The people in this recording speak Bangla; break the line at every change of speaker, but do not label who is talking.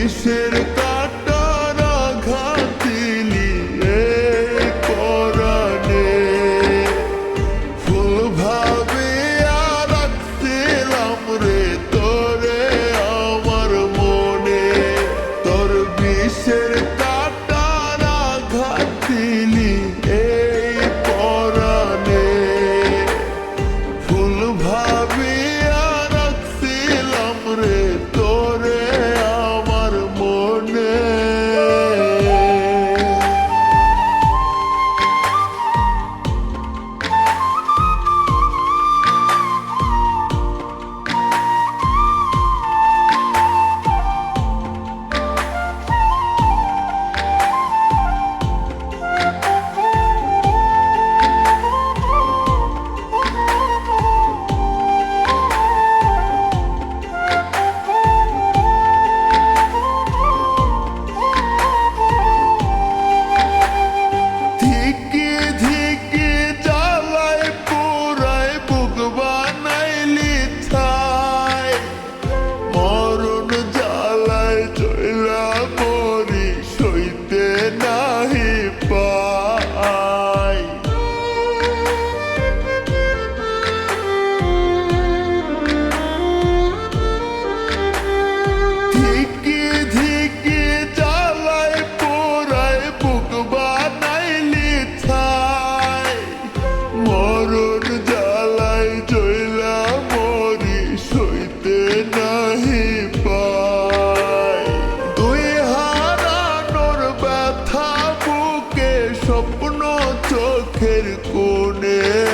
Enxergar স্বপ্ন চোখের কোণে।